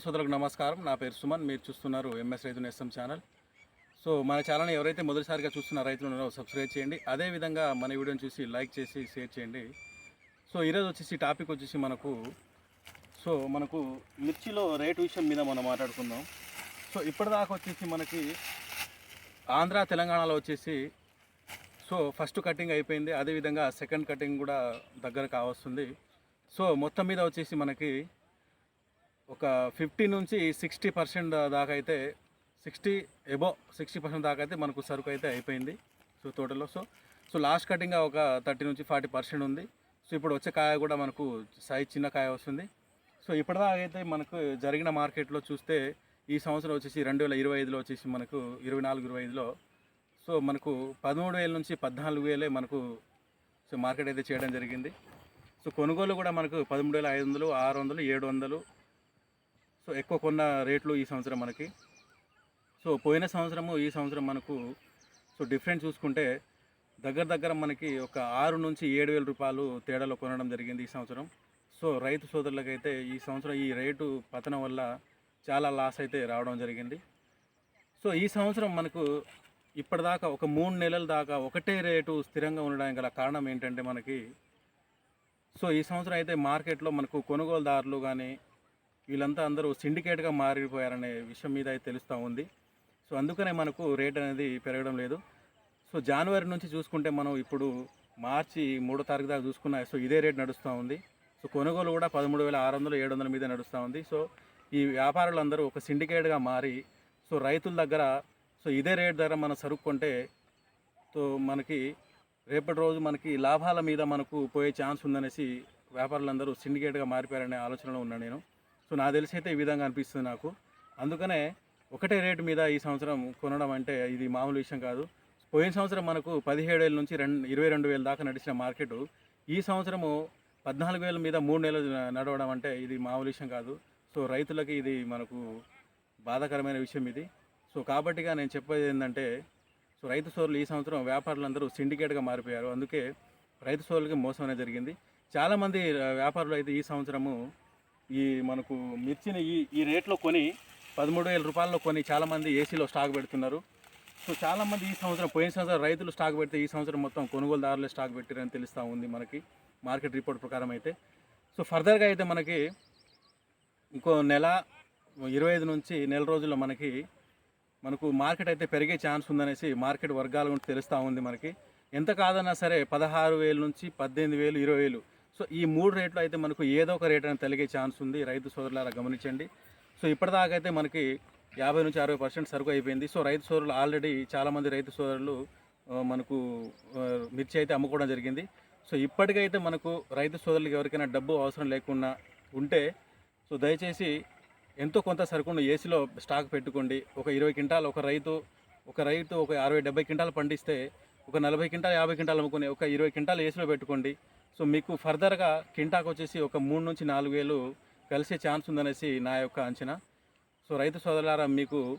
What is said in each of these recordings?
రైతు సోదరులకు నమస్కారం. నా పేరు సుమన్. మీరు చూస్తున్నారు ఎంఎస్ రైతు నేస్తం ఛానల్. సో మన ఛానల్ని ఎవరైతే మొదటిసారిగా చూస్తున్న రైతులు ఉన్నారో సబ్స్క్రైబ్ చేయండి. అదేవిధంగా మన వీడియోని చూసి లైక్ చేసి షేర్ చేయండి. సో ఈరోజు వచ్చేసి టాపిక్ వచ్చేసి మనకు సో మనకు మిర్చిలో రేటు విషయం మీద మనం మాట్లాడుకుందాం. సో ఇప్పటిదాకా వచ్చేసి మనకి ఆంధ్ర తెలంగాణలో వచ్చేసి సో ఫస్ట్ కటింగ్ అయిపోయింది. అదేవిధంగా సెకండ్ కటింగ్ కూడా దగ్గర కావస్తుంది సో మొత్తం మీద వచ్చేసి మనకి ఒక ఫిఫ్టీ నుంచి సిక్స్టీ పర్సెంట్ దాకా అయితే సిక్స్టీ ఎబో సిక్స్టీ పర్సెంట్ దాకా అయితే మనకు సరుకు అయితే అయిపోయింది. సో తోటలో సో సో లాస్ట్ కటింగ్ ఒక థర్టీ నుంచి ఫార్టీ పర్సెంట్ ఉంది. సో ఇప్పుడు వచ్చే కాయ కూడా మనకు సైజ్ చిన్న కాయ వస్తుంది. సో ఇప్పటిదాకా అయితే మనకు జరిగిన మార్కెట్లో చూస్తే ఈ సంవత్సరం వచ్చేసి రెండు వేల ఇరవై ఐదులో వచ్చేసి మనకు ఇరవై నాలుగు ఇరవై ఐదులో. సో మనకు పదమూడు వేల నుంచి పద్నాలుగు వేలే మనకు సో మార్కెట్ అయితే చేయడం జరిగింది. సో కొనుగోలు కూడా మనకు పదమూడు వేల ఐదు వందలు ఆరు వందలు ఏడు వందలు సో ఎక్కువ కొన్న రేట్లు ఈ సంవత్సరం మనకి. సో పోయిన సంవత్సరము ఈ సంవత్సరం మనకు సో డిఫరెంట్ చూసుకుంటే దగ్గర దగ్గర మనకి ఒక ఆరు నుంచి ఏడు వేల రూపాయలు తేడాలో కొనడం జరిగింది ఈ సంవత్సరం. సో రైతు సోదరులకైతే ఈ సంవత్సరం ఈ రేటు పతనం వల్ల చాలా లాస్ అయితే రావడం జరిగింది. సో ఈ సంవత్సరం మనకు ఇప్పటిదాకా ఒక మూడు నెలల దాకా ఒకటే రేటు స్థిరంగా ఉండడానికి గల కారణం ఏంటంటే మనకి సో ఈ సంవత్సరం అయితే మార్కెట్లో మనకు కొనుగోలుదారులు కానీ వీళ్ళంతా అందరూ సిండికేట్గా మారిపోయారనే విషయం మీద అయితే తెలుస్తూ ఉంది. సో అందుకనే మనకు రేట్ అనేది పెరగడం లేదు. సో జనవరి నుంచి చూసుకుంటే మనం ఇప్పుడు మార్చి మూడో తారీఖు దాకా చూసుకున్నా సో ఇదే రేట్ నడుస్తూ ఉంది. సో కొనుగోలు కూడా పదమూడు వేల ఆరు వందలు ఏడు వందల మీద నడుస్తూ ఉంది. సో ఈ వ్యాపారులందరూ ఒక సిండికేట్గా మారి సో రైతుల దగ్గర సో ఇదే రేట్ ధర మనం సరుక్కుంటే సో మనకి రేపటి రోజు మనకి లాభాల మీద మనకు పోయే ఛాన్స్ ఉందనేసి వ్యాపారులందరూ సిండికేట్గా మారిపోయారనే ఆలోచనలో ఉన్నాను నేను. సో నాకు తెలిసి అయితే ఈ విధంగా అనిపిస్తుంది నాకు. అందుకనే ఒకటే రేటు మీద ఈ సంవత్సరం కొనడం అంటే ఇది మామూలు విషయం కాదు. పోయిన సంవత్సరం మనకు పదిహేడు వేల నుంచి రెండు ఇరవై రెండు వేల దాకా నడిచిన మార్కెట్. ఈ సంవత్సరము పద్నాలుగు వేల మీద మూడు నెలలు నడవడం అంటే ఇది మామూలు విషయం కాదు. సో రైతులకి ఇది మనకు బాధాకరమైన విషయం ఇది. సో కాబట్టిగా నేను చెప్పేది ఏంటంటే సో రైతు సోర్లు ఈ సంవత్సరం వ్యాపారులందరూ సిండికేట్గా మారిపోయారు. అందుకే రైతు సోర్లకి మోసం అనేది జరిగింది. చాలామంది వ్యాపారులు అయితే ఈ సంవత్సరము ఈ మనకు మిర్చిని ఈ ఈ రేట్లో కొని పదమూడు వేల రూపాయల్లో కొని చాలామంది ఏసీలో స్టాక్ పెడుతున్నారు. సో చాలామంది ఈ సంవత్సరం పోయిన సంవత్సరం రైతులు స్టాక్ పెడితే ఈ సంవత్సరం మొత్తం కొనుగోలుదారులే స్టాక్ పెట్టారని తెలుస్తూ ఉంది మనకి మార్కెట్ రిపోర్ట్ ప్రకారం అయితే. సో ఫర్దర్గా అయితే మనకి ఇంకో నెల ఇరవై ఐదు నుంచి నెల రోజుల్లో మనకి మనకు మార్కెట్ అయితే పెరిగే ఛాన్స్ ఉందనేసి మార్కెట్ వర్గాల గురించి తెలుస్తూ ఉంది మనకి. ఎంత కాదన్నా సరే పదహారు వేలు నుంచి పద్దెనిమిది వేలు ఇరవై వేలు సో ఈ మూడు రేట్లు అయితే మనకు ఏదో ఒక రేట్ అనేది తెలిగే ఛాన్స్ ఉంది. రైతు సోదరులారా గమనించండి. సో ఇప్పటిదాకా అయితే మనకి యాభై నుంచి అరవై పర్సెంట్ సరుకు అయిపోయింది. సో రైతు సోదరులు ఆల్రెడీ చాలామంది రైతు సోదరులు మనకు మిర్చి అయితే అమ్ముకోవడం జరిగింది. సో ఇప్పటికైతే మనకు రైతు సోదరులకు ఎవరికైనా డబ్బు అవసరం లేకుండా ఉంటే సో దయచేసి ఎంతో కొంత సరుకును ఏసీలో స్టాక్ పెట్టుకోండి. ఒక ఇరవై క్వింటాలు ఒక రైతు ఒక రైతు ఒక అరవై డెబ్బై క్వింటాలు పండిస్తే ఒక నలభై క్వింటాలు యాభై క్వింటాలు అమ్ముకుని ఒక ఇరవై క్వింటాలు ఏసీలో పెట్టుకోండి. సో మీకు ఫర్దర్గా కింటాకు వచ్చేసి ఒక మూడు నుంచి నాలుగు వేలు కలిసే ఛాన్స్ ఉందనేసి నా యొక్క అంచనా. సో రైతు సోదరులారా మీకు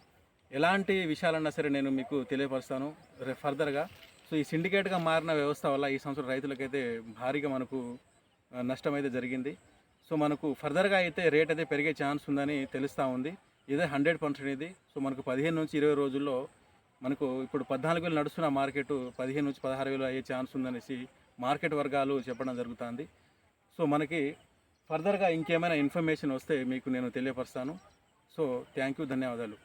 ఎలాంటి విషయాలన్నా సరే నేను మీకు తెలియపరుస్తాను రే- ఫర్దర్గా. సో ఈ సిండికేట్గా మారిన వ్యవస్థ వల్ల ఈ సంవత్సరం రైతులకైతే భారీగా మనకు నష్టం అయితే జరిగింది. సో మనకు ఫర్దర్గా అయితే రేట్ అయితే పెరిగే ఛాన్స్ ఉందని తెలుస్తూ ఉంది. ఇదే హండ్రెడ్ పర్సెంట్ ఇది. సో మనకు పదిహేను నుంచి ఇరవై రోజుల్లో మనకు ఇప్పుడు పద్నాలుగు వేలు నడుస్తున్న మార్కెట్ పదిహేను నుంచి పదహారు వేలు అయ్యే ఛాన్స్ ఉందనేసి మార్కెట్ వర్గాలు చెప్పడం జరుగుతుంది. సో మనకి ఫర్దర్గా ఇంకేమైనా ఇన్ఫర్మేషన్ వస్తే మీకు నేను తెలియపరుస్తాను. సో థ్యాంక్ యూ ధన్యవాదాలు.